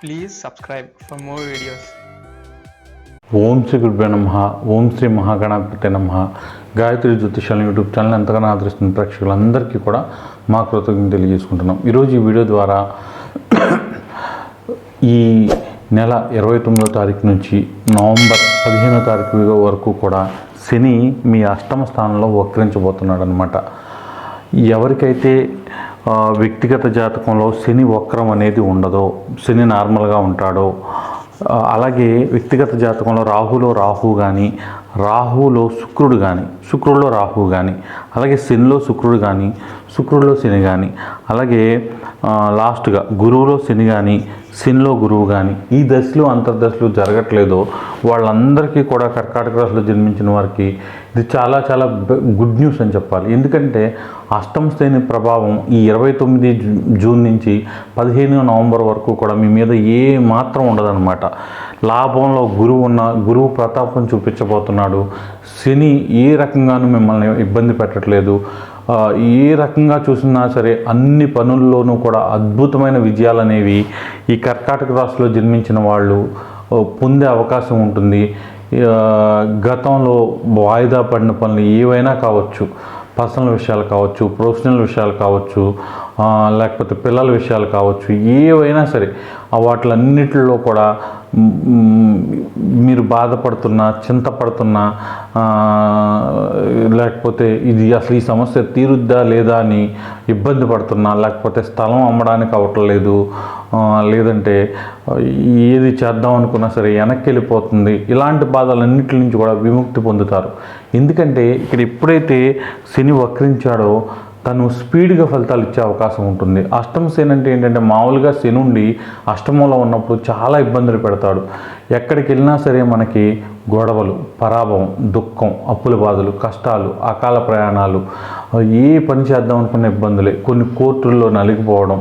Please subscribe for more videos ఓం శ్రీ గురుభ్యో నమ ఓం శ్రీ మహాగణాధిపతి నమ. గాయత్రి జ్యోతిషాలను యూట్యూబ్ ఛానల్ ఎంతగానో ఆదరిస్తున్న ప్రేక్షకులందరికీ కూడా మా కృతజ్ఞతలు తెలియజేసుకుంటున్నాం. ఈరోజు ఈ వీడియో ద్వారా ఈ నెల ఇరవై తొమ్మిదో తారీఖు నుంచి నవంబర్ పదిహేనో తారీఖు వరకు కూడా శని మీ అష్టమ స్థానంలో వక్రించబోతున్నాడు అనమాట ఎవరికైతే వ్యక్తిగత జాతకంలో శని వక్రం అనేది ఉండదో. శని నార్మల్గా ఉంటాడో. అలాగే వ్యక్తిగత జాతకంలో రాహులో రాహు కానీ రాహులో శుక్రుడు కానీ శుక్రుడిలో రాహు కానీ అలాగే శనిలో శుక్రుడు కానీ శుక్రుడిలో శని కానీ అలాగే లాస్ట్గా గురువులో శని కానీ శనిలో గురువు కానీ ఈ దశలు అంతర్దశలు జరగట్లేదో. వాళ్ళందరికీ కూడా కర్కాటక రాశిలో జన్మించిన వారికి ఇది చాలా చాలా గుడ్ న్యూస్ అని చెప్పాలి. ఎందుకంటే అష్టమ శ్రేణి ప్రభావం ఈ ఇరవై తొమ్మిది జూ- జూన్ నుంచి పదిహేను నవంబర్ వరకు కూడా మీ మీద ఏ మాత్రం ఉండదన్నమాట. లాభంలో గురువు ఉన్న గురువు ప్రతాపం చూపించబోతున్నాడు. శని ఏ రకంగానూ మిమ్మల్ని ఇబ్బంది పెట్టట్లేదు. ఏ రకంగా చూసినా సరే అన్ని పనుల్లోనూ కూడా అద్భుతమైన విజయాలు అనేవి ఈ కర్కాటక రాశిలో జన్మించిన వాళ్ళు పొందే అవకాశం ఉంటుంది. గతంలో వాయిదా పడిన పనులు ఏవైనా కావచ్చు. పర్సనల్ విషయాలు కావచ్చు ప్రొఫెషనల్ విషయాలు కావచ్చు లేకపోతే పిల్లల విషయాలు కావచ్చు ఏవైనా సరే వాటిలన్నిటిలో కూడా మీరు బాధపడుతున్నా చింతపడుతున్నా లేకపోతే ఇది అసలు ఈ సమస్య తీరుద్దా లేదా అని ఇబ్బంది పడుతున్నా లేకపోతే స్థలం అమ్మడానికి అవ్వట్లేదు లేదంటే ఏది చేద్దాం అనుకున్నా సరే వెనక్కి వెళ్ళిపోతుంది ఇలాంటి బాధలన్నిటి నుంచి కూడా విముక్తి పొందుతారు. ఎందుకంటే ఇక్కడ ఎప్పుడైతే శని వక్రించాడో తను స్పీడ్గా ఫలితాలు ఇచ్చే అవకాశం ఉంటుంది. అష్టమ శని అంటే ఏంటంటే మామూలుగా శని ఉండి అష్టమంలో ఉన్నప్పుడు చాలా ఇబ్బందులు పెడతాడు. ఎక్కడికి వెళ్ళినా సరే మనకి గొడవలు పరాభవం దుఃఖం అప్పుల బాధలు కష్టాలు అకాల ప్రయాణాలు ఏ పని చేద్దాం అనుకున్న ఇబ్బందులే. కొన్ని కోర్టుల్లో నలిగిపోవడం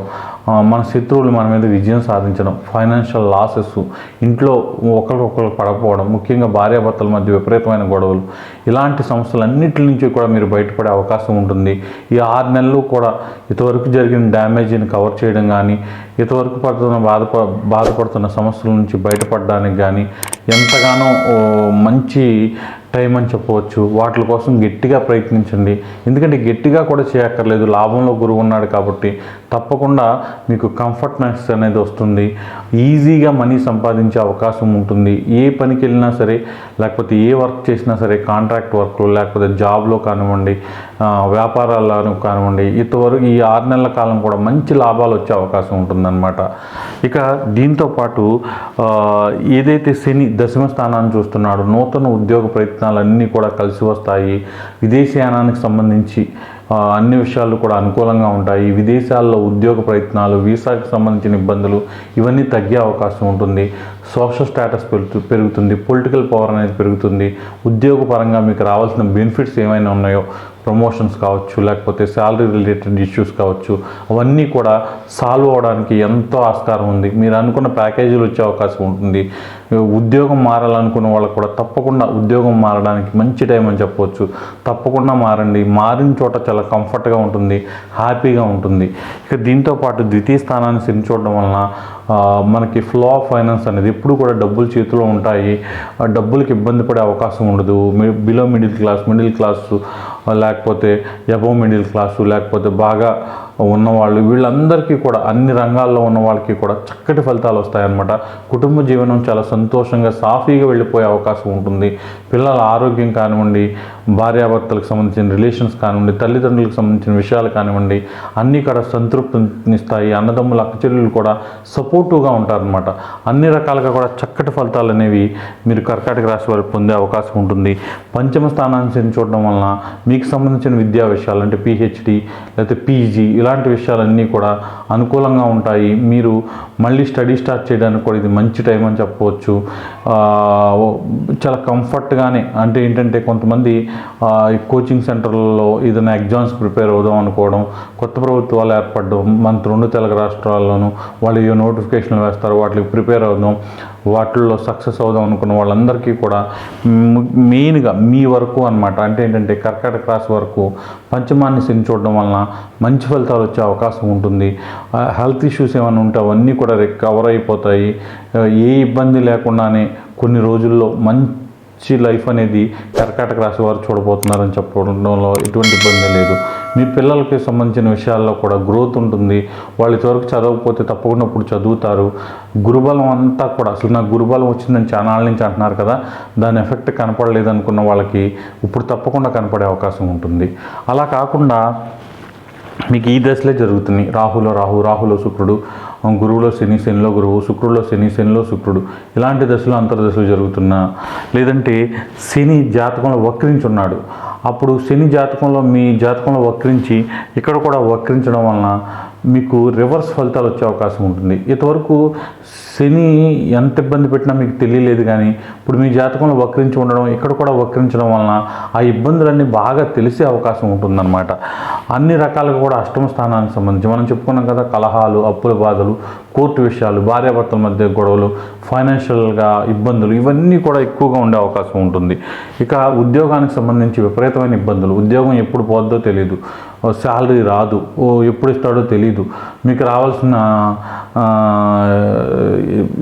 మన శత్రువులు మన మీద విజయం సాధించడం ఫైనాన్షియల్ లాసెస్ ఇంట్లో ఒకరికొకరు పడకపోవడం ముఖ్యంగా భార్యాభర్తల మధ్య విపరీతమైన గొడవలు ఇలాంటి సమస్యలన్నిటి నుంచి కూడా మీరు బయటపడే అవకాశం ఉంటుంది. ఈ ఆరు నెలలు కూడా ఇంతవరకు జరిగిన డ్యామేజీని కవర్ చేయడం కానీ ఇంతవరకు పడుతున్న బాధ బాధపడుతున్న సమస్యల నుంచి బయటపడడానికి కానీ ఎంతగానో మంచి టైం అని చెప్పవచ్చు. వాటి కోసం గట్టిగా ప్రయత్నించండి. ఎందుకంటే గట్టిగా కూడా చేయక్కర్లేదు. లాభంలో గురువు ఉన్నాడు కాబట్టి తప్పకుండా మీకు కంఫర్ట్నెస్ అనేది వస్తుంది. ఈజీగా మనీ సంపాదించే అవకాశం ఉంటుంది. ఏ పనికి వెళ్ళినా సరే లేకపోతే ఏ వర్క్ చేసినా సరే కాంట్రాక్ట్ వర్క్లో లేకపోతే జాబ్లో కానివ్వండి వ్యాపారాల్లో కానివ్వండి ఇంతవరకు ఈ ఆరు నెలల కాలం కూడా మంచి లాభాలు వచ్చే అవకాశం ఉంటుంది ఉంటుందన్నమాట. ఇక దీంతో పాటు ఏదైతే శని దశమ స్థానాన్ని చూస్తున్నాడో నూతన ఉద్యోగ ప్రయత్నాలన్నీ కూడా కలిసి వస్తాయి. విదేశయానానికి సంబంధించి అన్ని విషయాలు కూడా అనుకూలంగా ఉంటాయి. విదేశాల్లో ఉద్యోగ ప్రయత్నాలు వీసాకి సంబంధించిన ఇబ్బందులు ఇవన్నీ తగ్గే అవకాశం ఉంటుంది. సోషల్ స్టేటస్ పెరుగు పెరుగుతుంది. పొలిటికల్ పవర్ అనేది పెరుగుతుంది. ఉద్యోగపరంగా మీకు రావాల్సిన బెనిఫిట్స్ ఏమైనా ఉన్నాయో ప్రమోషన్స్ కావచ్చు లేకపోతే శాలరీ రిలేటెడ్ ఇష్యూస్ కావచ్చు అవన్నీ కూడా సాల్వ్ అవడానికి ఎంతో ఆస్కారం ఉంది. మీరు అనుకున్న ప్యాకేజీలు వచ్చే అవకాశం ఉంటుంది. ఉద్యోగం మారాలనుకున్న వాళ్ళకు కూడా తప్పకుండా ఉద్యోగం మారడానికి మంచి టైం అని చెప్పవచ్చు తప్పకుండా మారండి. మారిన చోట చాలా కంఫర్ట్గా ఉంటుంది హ్యాపీగా ఉంటుంది. ఇక దీంతో పాటు ద్వితీయ స్థానాన్ని సిరి చూడడం వలన మనకి ఫ్లో ఆఫ్ ఫైనాన్స్ అనేది ఎప్పుడు కూడా డబ్బులు చేతిలో ఉంటాయి. డబ్బులకు డబ్బులకి ఇబ్బంది పడే అవకాశం ఉండదు. Below middle class middle class లేకపోతే అబవ్ మిడిల్ క్లాసు లేకపోతే బాగా ఉన్నవాళ్ళు వీళ్ళందరికీ కూడా అన్ని రంగాల్లో ఉన్న వాళ్ళకి కూడా చక్కటి ఫలితాలు వస్తాయన్నమాట. కుటుంబ జీవనం చాలా సంతోషంగా సాఫీగా వెళ్ళిపోయే అవకాశం ఉంటుంది. పిల్లల ఆరోగ్యం కానివ్వండి భార్యాభర్తలకు సంబంధించిన రిలేషన్స్ కానివ్వండి తల్లిదండ్రులకు సంబంధించిన విషయాలు కానివ్వండి అన్నీ కూడా సంతృప్తినిస్తాయి. అన్నదమ్ముల అక్కచెల్లెలు కూడా సపోర్టివ్గా ఉంటారనమాట అన్ని రకాలుగా కూడా చక్కటి ఫలితాలు అనేవి మీరు కర్కాటక రాశి వారికి పొందే అవకాశం ఉంటుంది. పంచమ స్థానాన్ని చూడడం వలన మీకు సంబంధించిన విద్యా విషయాలు అంటే పిహెచ్డి లేకపోతే పీజీ ఇలా ఇలాంటి విషయాలన్నీ కూడా అనుకూలంగా ఉంటాయి. మీరు మళ్ళీ స్టడీ స్టార్ట్ చేయడానికి కూడా ఇది మంచి టైం అని చెప్పవచ్చు. చాలా కంఫర్ట్గానే అంటే ఏంటంటే కొంతమంది కోచింగ్ సెంటర్లలో ఏదైనా ఎగ్జామ్స్ ప్రిపేర్ అవుదాం అనుకోవడం కొత్త ప్రభుత్వాలు ఏర్పడడం మన రెండు తెలుగు రాష్ట్రాల్లోనూ వాళ్ళు ఏ నోటిఫికేషన్లు వేస్తారు వాటికి ప్రిపేర్ అవుదాం. వాటిల్లో సక్సెస్ అవుదాం అనుకున్న వాళ్ళందరికీ కూడా మెయిన్గా మీ వరకు అనమాట అంటే ఏంటంటే కర్కాటక రాశి వరకు పంచమాన్ని శని చూడడం వలన మంచి ఫలితాలు వచ్చే అవకాశం ఉంటుంది. హెల్త్ ఇష్యూస్ ఏమైనా ఉంటే అవన్నీ కూడా రికవర్ అయిపోతాయి. ఏ ఇబ్బంది లేకుండానే కొన్ని రోజుల్లో మంచి మంచి లైఫ్ అనేది కర్కాటక రాశి వారు చూడబోతున్నారని చెప్పడంలో ఎటువంటి ఇబ్బంది లేదు. మీ పిల్లలకి సంబంధించిన విషయాల్లో కూడా గ్రోత్ ఉంటుంది. వాళ్ళు ఇంతవరకు చదవకపోతే తప్పకుండా ఇప్పుడు చదువుతారు. గురుబలం అంతా కూడా అసలు నాకు గురుబలం వచ్చిందని చాలా నుంచి అంటున్నారు కదా దాని ఎఫెక్ట్ కనపడలేదు అనుకున్న వాళ్ళకి ఇప్పుడు తప్పకుండా కనపడే అవకాశం ఉంటుంది. అలా కాకుండా మీకు ఈ దశలే జరుగుతుంది రాహులో రాహు రాహులో శుక్రుడు గురువులో శని శనిలో గురువు శుక్రుడిలో శని శనిలో శుక్రుడు. ఇలాంటి దశలు అంతర్దశలు జరుగుతున్నా. లేదంటే శని జాతకంలో వక్రించున్నాడు. అప్పుడు శని జాతకంలో మీ జాతకంలో వక్రించి ఇక్కడ కూడా వక్రించడం వలన మీకు రివర్స్ ఫలితాలు వచ్చే అవకాశం ఉంటుంది. ఇంతవరకు శని ఎంత ఇబ్బంది పెట్టినా మీకు తెలియలేదు కానీ ఇప్పుడు మీ జాతకంలో వక్రించి ఉండడం ఇక్కడ కూడా వక్రించడం వలన ఆ ఇబ్బందులన్నీ బాగా తెలిసే అవకాశం ఉంటుందన్నమాట. అన్ని రకాలుగా కూడా అష్టమ స్థానానికి సంబంధించి మనం చెప్పుకున్నాం కదా కలహాలు అప్పుల బాధలు కోర్టు విషయాలు భార్యాభర్తల మధ్య గొడవలు ఫైనాన్షియల్గా ఇబ్బందులు ఇవన్నీ కూడా ఎక్కువగా ఉండే అవకాశం ఉంటుంది. ఇక ఉద్యోగానికి సంబంధించి విపరీతమైన ఇబ్బందులు. ఉద్యోగం ఎప్పుడు పోద్దో తెలియదు శాలరీ రాదు. ఓ ఎప్పుడు ఇస్తాడో తెలియదు మీకు రావాల్సిన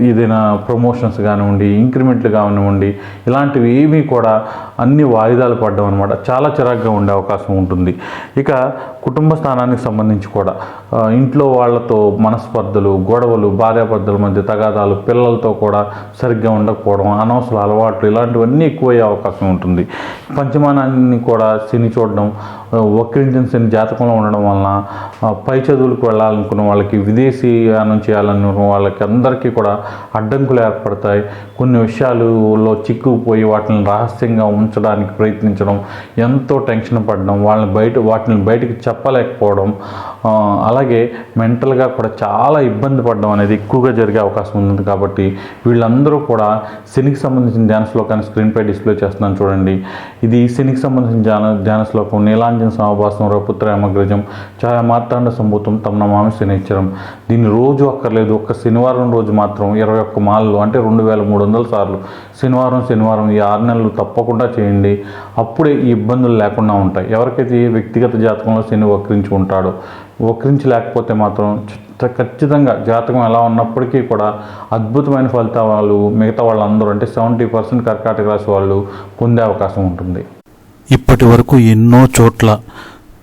ఏదైనా ప్రమోషన్స్ కానివ్వండి ఇంక్రిమెంట్లు కానివ్వండి ఇలాంటివి ఏమీ కూడా అన్ని వాయిదాలు పడ్డం అనమాట చాలా చిరాగ్గా ఉండే అవకాశం ఉంటుంది. ఇక కుటుంబ స్థానానికి సంబంధించి కూడా ఇంట్లో వాళ్ళతో మనస్పర్ధలు గొడవలు భార్యాభర్తల మధ్య తగాదాలు పిల్లలతో కూడా సరిగ్గా ఉండకపోవడం అనవసర అలవాట్లు ఇలాంటివన్నీ ఎక్కువయ్యే అవకాశం ఉంటుంది. పంచమానాన్ని కూడా శని చూడడం ఒక్కరించిన వక్రించిన శని జాతకంలో ఉండడం వలన పై చదువులకు వెళ్ళాలని చేయాలనుకున్న వాళ్ళకి విదేశీయానం చేయాలనుకున్న వాళ్ళకి అందరికీ కూడా అడ్డంకులు ఏర్పడతాయి. కొన్ని విషయాలలో చిక్కుకుపోయి వాటిని రహస్యంగా ఉంచడానికి ప్రయత్నించడం ఎంతో టెన్షన్ పడడం వాళ్ళని బయట వాటిని బయటకు చెప్పలేకపోవడం అలాగే మెంటల్గా కూడా చాలా ఇబ్బంది పడడం అనేది ఎక్కువగా జరిగే అవకాశం ఉంది కాబట్టి వీళ్ళందరూ కూడా శనికి సంబంధించిన ధ్యాన శ్లోకాన్ని స్క్రీన్పై డిస్ప్లే చేస్తున్నాను చూడండి. ఇది శనికి సంబంధించిన ధ్యాన ధ్యాన శ్లోకం నీలాంజన సమభాసం రపుత్ర యమగ్రజం ఛాయ మార్తాండ సంభూతం తమ నమామి శనిచ్చరం దీన్ని రోజు అక్కర్లేదు. ఒక్క శనివారం రోజు మాత్రం ఇరవై ఒక్క మాలలు అంటే రెండు వేల మూడు వందల సార్లు. శనివారం శనివారం ఈ ఆరు నెలలు తప్పకుండా చేయండి. అప్పుడే ఈ ఇబ్బందులు లేకుండా ఉంటాయి. ఎవరికైతే ఈ వ్యక్తిగత జాతకంలో శని వక్రించి ఉంటాడో వక్రించి లేకపోతే మాత్రం ఖచ్చితంగా జాతకం ఎలా ఉన్నప్పటికీ కూడా అద్భుతమైన ఫలితాలు మిగతా వాళ్ళందరూ అంటే సెవెంటీ పర్సెంట్ కర్కాటక రాశి వాళ్ళు పొందే అవకాశం ఉంటుంది. ఇప్పటి వరకు ఎన్నో చోట్ల